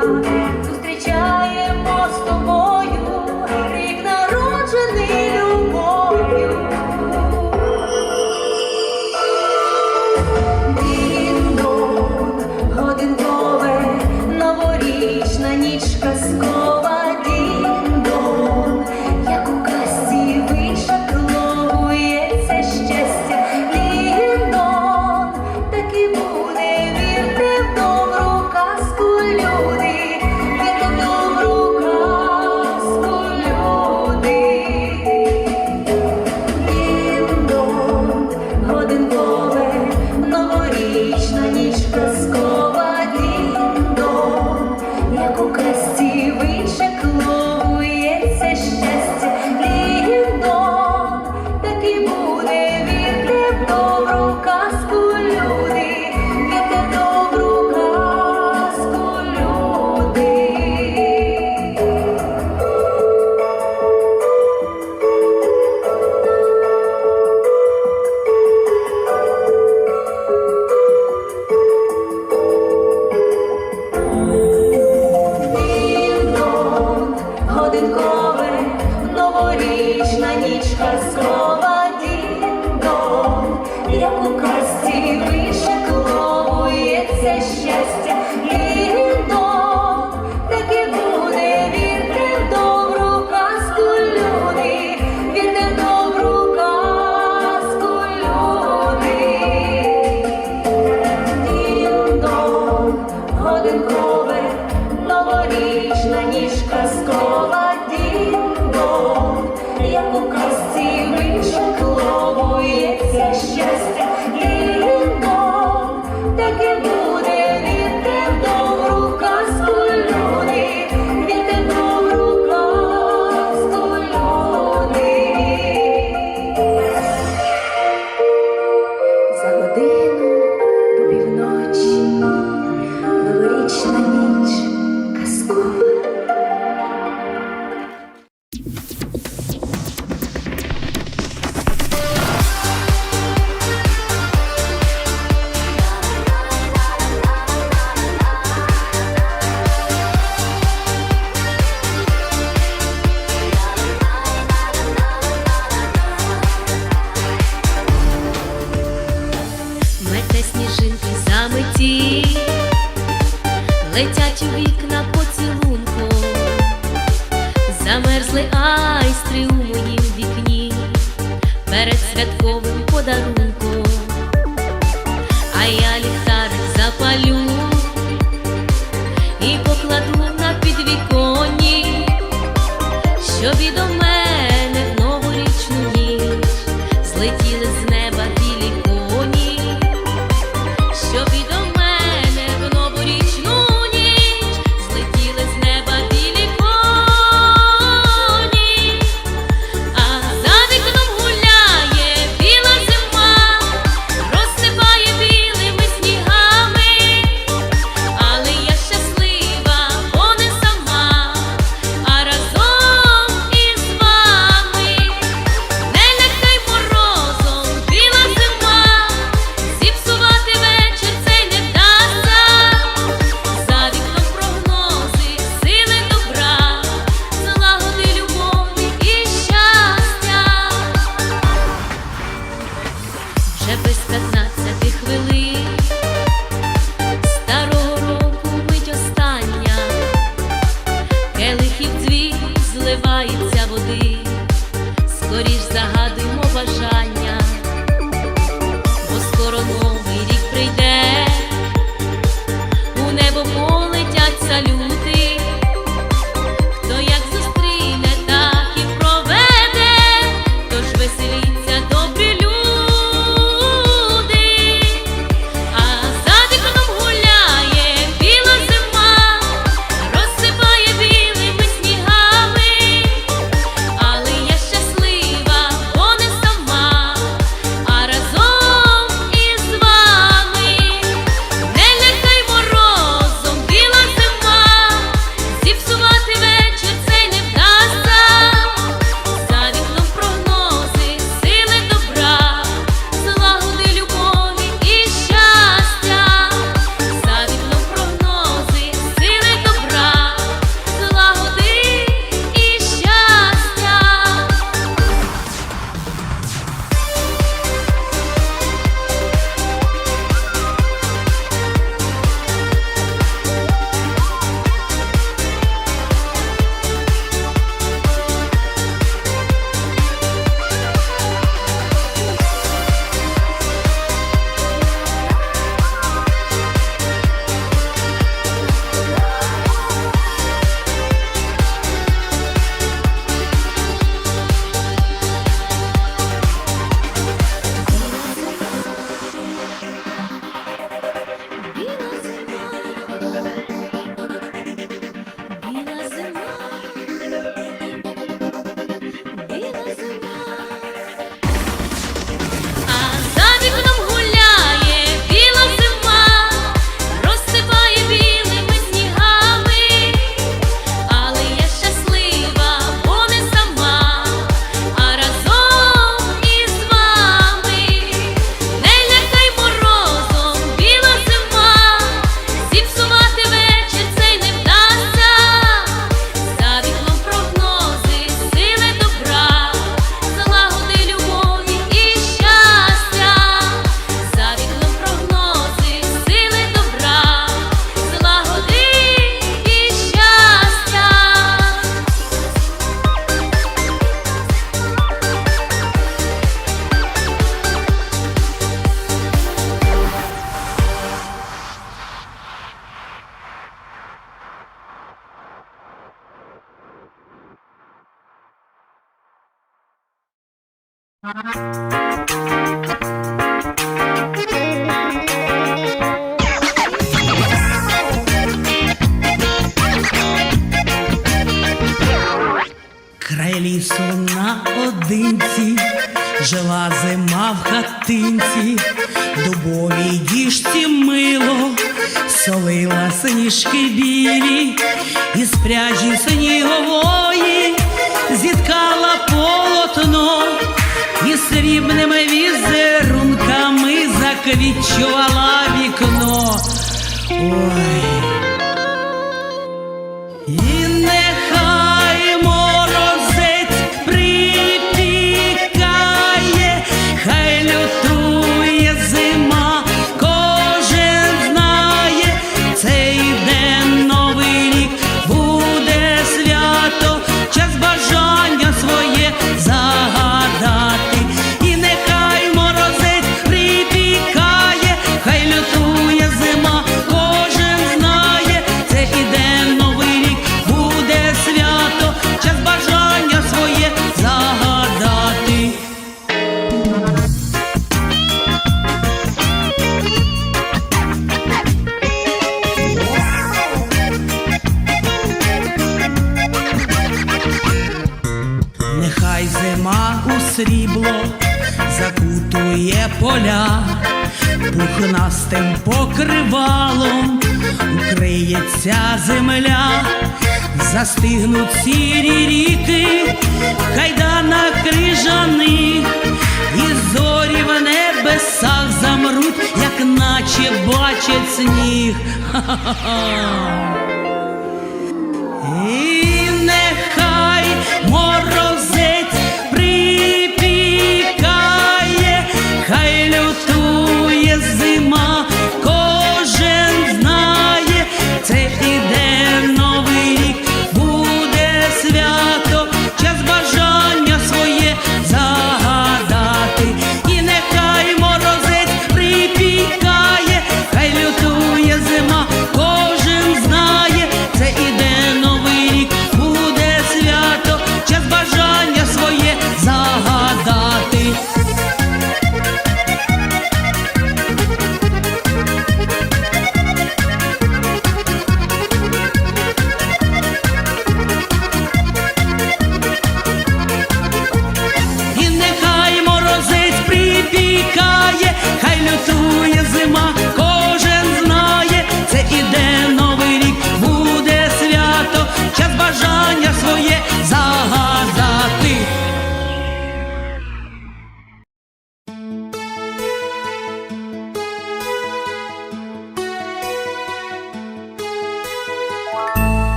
Thank you. скоріш загадуємо бажання. Край лісу наодинці, жила зима в хатинці, дубовій діжці мило, солила сніжки білі, із пряжі снігової зіткала полотно і срібними візерунками заквічувала вікно. Ой. Нехай зима у срібло закутує поля, пухнастим покривалом укриється земля, застигнуть сірі ріки, кайдана крижаних, і зорі в небесах замруть, як наче бачать сніг. Ха-ха-ха.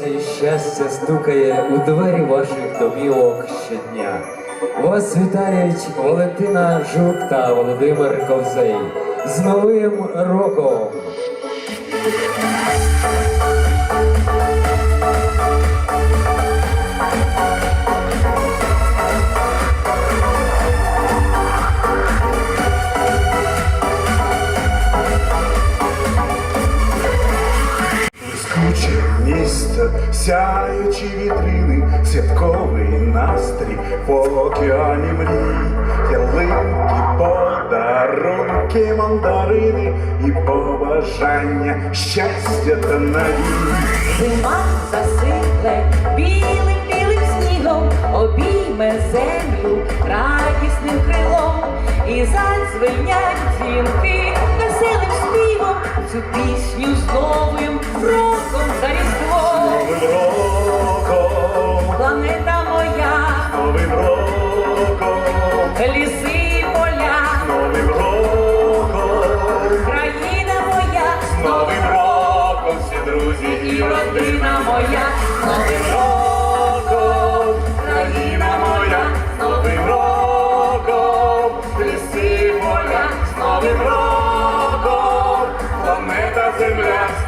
Новому і щастя стукає у двері ваших домівок щодня. Вас вітають Валентина Жук та Володимир Ковзей. З Новим роком! Місто, сяючі вітрини, святковий настрій в океані мрій, ялинки, подарунки, мандарини і побажання щастя та надії. Зима засипле снігом, обійме землю радісним крилом, і задзвенять дзвінки веселим співом, цю пісню з новим роком за різдвом. Планета моя, новим роком, ліси і поля, новим роком, країна моя, новим роком, всі друзі і родина моя, новим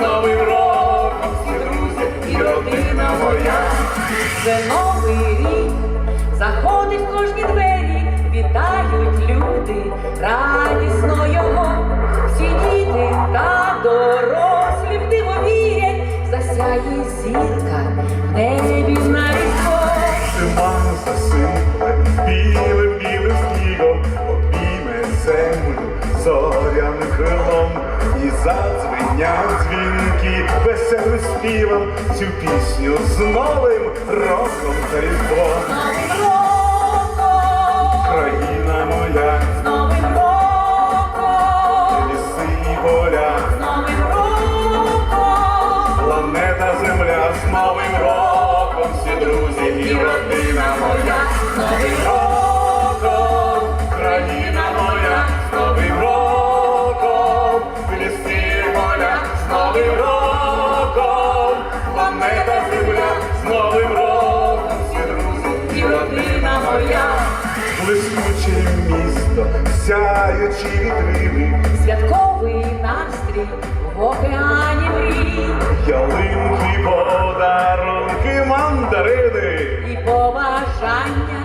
новим роком, всі друзі і родина моя. Вже новий рік. Заходить в кожні двері, вітають люди, радісно його. Всі діти та дорослі в диво вірять, засяє зірка в небі на засипле білим білим снігом, обійме землю зоряним крилом, і задзвенять дзвінки веселим співом цю пісню з новим роком та різдвом. Країна моя, граючи вітрини, святковий настрій в океані мрій, ялинки, подарунки, мандарини. І побажання.